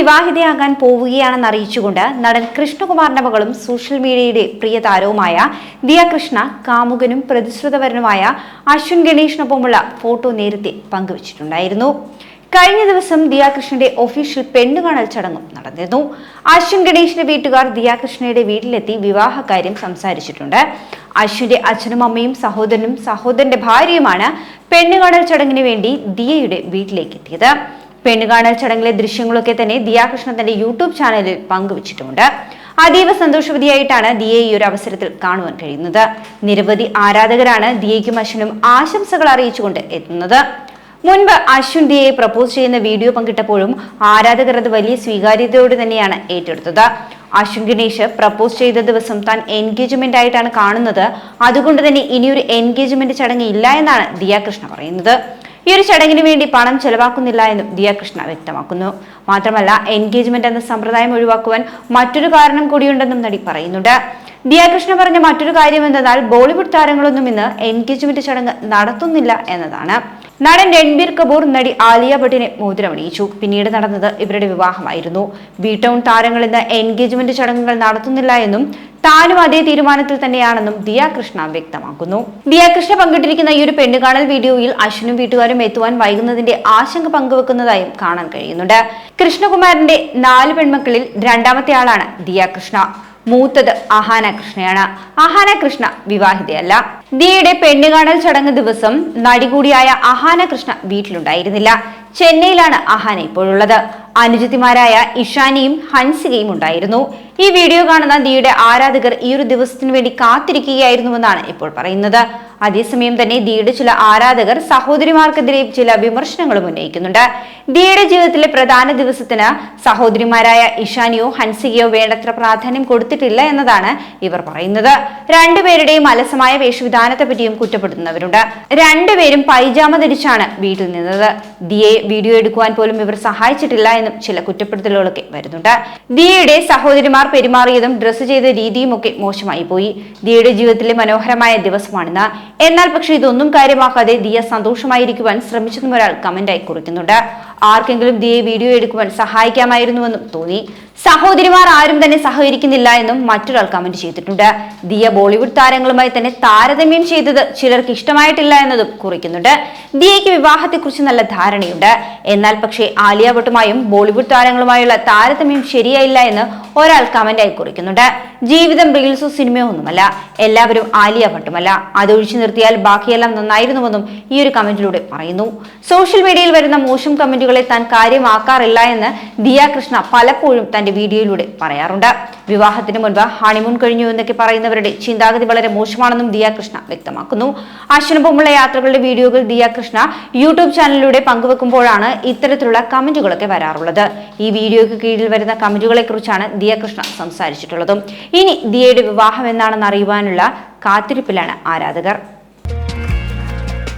വിവാഹിതയാകാൻ പോവുകയാണെന്ന് അറിയിച്ചുകൊണ്ട് നടൻ കൃഷ്ണകുമാറിന്റെ മകളും സോഷ്യൽ മീഡിയയുടെ പ്രിയ താരവുമായ ദിയ കൃഷ്ണ കാമുകനും പ്രതിശ്രുതവരനുമായ അശ്വിൻ ഗണേഷിനൊപ്പമുള്ള ഫോട്ടോ നേരത്തെ പങ്കുവച്ചിട്ടുണ്ടായിരുന്നു. കഴിഞ്ഞ ദിവസം ദിയാകൃഷ്ണന്റെ ഒഫീഷ്യൽ പെണ്ണുകാണൽ ചടങ്ങും നടന്നിരുന്നു. അശ്വിൻ ഗണേഷിന്റെ വീട്ടുകാർ ദിയാകൃഷ്ണയുടെ വീട്ടിലെത്തി വിവാഹ കാര്യം സംസാരിച്ചിട്ടുണ്ട്. അശ്വിന്റെ അച്ഛനും അമ്മയും സഹോദരനും സഹോദരന്റെ ഭാര്യയുമാണ് പെണ്ണുകാണൽ ചടങ്ങിന് വേണ്ടി ദിയയുടെ വീട്ടിലേക്ക് എത്തിയത്. പെണ്ണുകാണൽ ചടങ്ങിലെ ദൃശ്യങ്ങളൊക്കെ തന്നെ ദിയാകൃഷ്ണൻ തന്റെ യൂട്യൂബ് ചാനലിൽ പങ്കുവച്ചിട്ടുമുണ്ട്. അതീവ സന്തോഷവതിയായിട്ടാണ് ദിയെ ഈ ഒരു അവസരത്തിൽ കാണുവാൻ കഴിയുന്നത്. നിരവധി ആരാധകരാണ് ദിയയ്ക്കും അശ്വിനും ആശംസകൾ അറിയിച്ചുകൊണ്ട് എത്തുന്നത്. മുൻപ് അശ്വിൻ ദിയെ പ്രപ്പോസ് ചെയ്യുന്ന വീഡിയോ പങ്കിട്ടപ്പോഴും ആരാധകർ അത് വലിയ സ്വീകാര്യതയോടെ തന്നെയാണ് ഏറ്റെടുത്തത്. അശ്വിൻ ഗണേഷ് പ്രപ്പോസ് ചെയ്ത ദിവസം താൻ എൻഗേജ്മെന്റ് ആയിട്ടാണ് കാണുന്നത്. അതുകൊണ്ട് തന്നെ ഇനിയൊരു എൻഗേജ്മെന്റ് ചടങ്ങ് ഇല്ല എന്നാണ് ദിയാകൃഷ്ണ പറയുന്നത്. ഈ ഒരു ചടങ്ങിന് വേണ്ടി പണം ചെലവാക്കുന്നില്ല എന്നും ദിയാകൃഷ്ണ വ്യക്തമാക്കുന്നു. മാത്രമല്ല എൻഗേജ്മെന്റ് എന്ന സമ്പ്രദായം ഒഴിവാക്കുവാൻ മറ്റൊരു കാരണം കൂടിയുണ്ടെന്നും നടി പറയുന്നുണ്ട്. ദിയാകൃഷ്ണ പറഞ്ഞ മറ്റൊരു കാര്യം എന്തെന്നാൽ ബോളിവുഡ് താരങ്ങളൊന്നും ഇന്ന് എൻഗേജ്മെന്റ് ചടങ്ങ് നടത്തുന്നില്ല എന്നതാണ്. നടൻ രൺബീർ കപൂർ നടി ആലിയ ഭട്ടിനെ മോതിരമണിയിച്ചു. പിന്നീട് നടന്നത് ഇവരുടെ വിവാഹമായിരുന്നു. ബി ടൗൺ താരങ്ങൾ ഇന്ന് എൻഗേജ്മെന്റ് ചടങ്ങുകൾ നടത്തുന്നില്ല എന്നും താനും അതേ തീരുമാനത്തിൽ തന്നെയാണെന്നും ദിയ കൃഷ്ണ വ്യക്തമാക്കുന്നു. ദിയ കൃഷ്ണ പങ്കിട്ടിരിക്കുന്ന ഈ ഒരു പെണ്ണുകാണൽ വീഡിയോയിൽ അശ്വിനും വീട്ടുകാരും എത്തുവാൻ വൈകുന്നതിന്റെ ആശങ്ക പങ്കുവെക്കുന്നതായും കാണാൻ കഴിയുന്നുണ്ട്. കൃഷ്ണകുമാരന്റെ നാല് പെൺമക്കളിൽ രണ്ടാമത്തെ ആളാണ് ദിയ കൃഷ്ണ. മൂത്തത് അഹാന കൃഷ്ണയാണ്. അഹാന കൃഷ്ണ വിവാഹിതയല്ല. ദിയയുടെ പെണ്ണുകാണൽ ചടങ്ങ് ദിവസം നടി കൂടിയായ അഹാന കൃഷ്ണ വീട്ടിലുണ്ടായിരുന്നില്ല. ചെന്നൈയിലാണ് അഹാന ഇപ്പോഴുള്ളത്. അനുജത്തിമാരായ ഇഷാനിയും ഹൻസികയും ഉണ്ടായിരുന്നു. ഈ വീഡിയോ കാണുന്ന ദിയുടെ ആരാധകർ ഈ ഒരു ദിവസത്തിനു വേണ്ടി കാത്തിരിക്കുകയായിരുന്നുവെന്നാണ് ഇപ്പോൾ പറയുന്നത്. അതേസമയം തന്നെ ദിയുടെ ചില ആരാധകർ സഹോദരിമാർക്കെതിരെ ചില വിമർശനങ്ങളും ഉന്നയിക്കുന്നുണ്ട്. ദിയുടെ ജീവിതത്തിലെ പ്രധാന ദിവസത്തിന് സഹോദരിമാരായ ഇഷാനിയോ ഹൻസികയോ വേണ്ടത്ര പ്രാധാന്യം കൊടുത്തിട്ടില്ല എന്നതാണ് ഇവർ പറയുന്നത്. രണ്ടുപേരുടെയും അലസമായ വേഷവിധാനത്തെ പറ്റിയും കുറ്റപ്പെടുത്തുന്നവരുണ്ട്. രണ്ടുപേരും പൈജാമ ധരിച്ചാണ് വീട്ടിൽ നിന്നത്. ദിയെ വീഡിയോ എടുക്കുവാൻ പോലും ഇവർ സഹായിച്ചിട്ടില്ല എന്നും ചില കുറ്റപ്പെടുത്തലുകളൊക്കെ വരുന്നുണ്ട്. ദിയയുടെ സഹോദരിമാർ പെരുമാറിയതും ഡ്രസ്സ് ചെയ്ത രീതിയും ഒക്കെ മോശമായി പോയി. ദിയയുടെ ജീവിതത്തിലെ മനോഹരമായ ദിവസമാണെന്ന്. എന്നാൽ പക്ഷേ ഇതൊന്നും കാര്യമാക്കാതെ ദിയ സന്തോഷമായിരിക്കുവാൻ ശ്രമിച്ചെന്നും ഒരാൾ കമന്റായി കുറിക്കുന്നുണ്ട്. ആർക്കെങ്കിലും ദിയെ വീഡിയോ എടുക്കുവാൻ സഹായിക്കാമായിരുന്നുവെന്നും തോന്നി. സഹോദരിമാർ ആരും തന്നെ സഹകരിക്കുന്നില്ല എന്നും മറ്റൊരാൾ കമന്റ് ചെയ്തിട്ടുണ്ട്. ദിയ ബോളിവുഡ് താരങ്ങളുമായി തന്നെ താരതമ്യം ചെയ്തത് ചിലർക്ക് ഇഷ്ടമായിട്ടില്ല എന്നതും കുറിക്കുന്നുണ്ട്. ദിയയ്ക്ക് വിവാഹത്തെക്കുറിച്ച് നല്ല ധാരണയുണ്ട്. എന്നാൽ പക്ഷേ ആലിയ ഭട്ടുമായും ബോളിവുഡ് താരങ്ങളുമായുള്ള താരതമ്യം ശരിയായില്ല എന്ന് ഒരാൾ കമന്റായി കുറിക്കുന്നുണ്ട്. ജീവിതം റീൽസോ സിനിമയോ ഒന്നുമല്ല എല്ലാവരും ആലിയ ഭട്ടുമല്ല. അതൊഴിച്ചു നിർത്തിയാൽ ബാക്കിയെല്ലാം നന്നായിരുന്നുവെന്നും ഈ ഒരു കമന്റിലൂടെ പറയുന്നു. സോഷ്യൽ മീഡിയയിൽ വരുന്ന മോശം കമന്റുകളെ താൻ കാര്യമാക്കാറില്ല എന്ന് ദിയ കൃഷ്ണ പലപ്പോഴും തന്റെ വീഡിയോയിലൂടെ പറയാറുണ്ട്. വിവാഹത്തിന് മുൻപ് ഹണിമൂൺ കഴിഞ്ഞു എന്നൊക്കെ പറയുന്നവരുടെ ചിന്താഗതി വളരെ മോശമാണെന്നും ദിയ കൃഷ്ണ വ്യക്തമാക്കുന്നു. അശ്വനൊപ്പമുള്ള യാത്രകളുടെ വീഡിയോകൾ ദിയ കൃഷ്ണ യൂട്യൂബ് ചാനലിലൂടെ പങ്കുവെക്കുമ്പോഴാണ് ഇത്തരത്തിലുള്ള കമന്റുകളൊക്കെ വരാറുള്ളത്. ഈ വീഡിയോയ്ക്ക് കീഴിൽ വരുന്ന കമന്റുകളെ കുറിച്ചാണ് ദിയ കൃഷ്ണ സംസാരിച്ചിട്ടുള്ളതും. ഇനി ദിയയുടെ വിവാഹം എന്നാണെന്ന് അറിയുവാനുള്ള കാത്തിരിപ്പിലാണ് ആരാധകർ.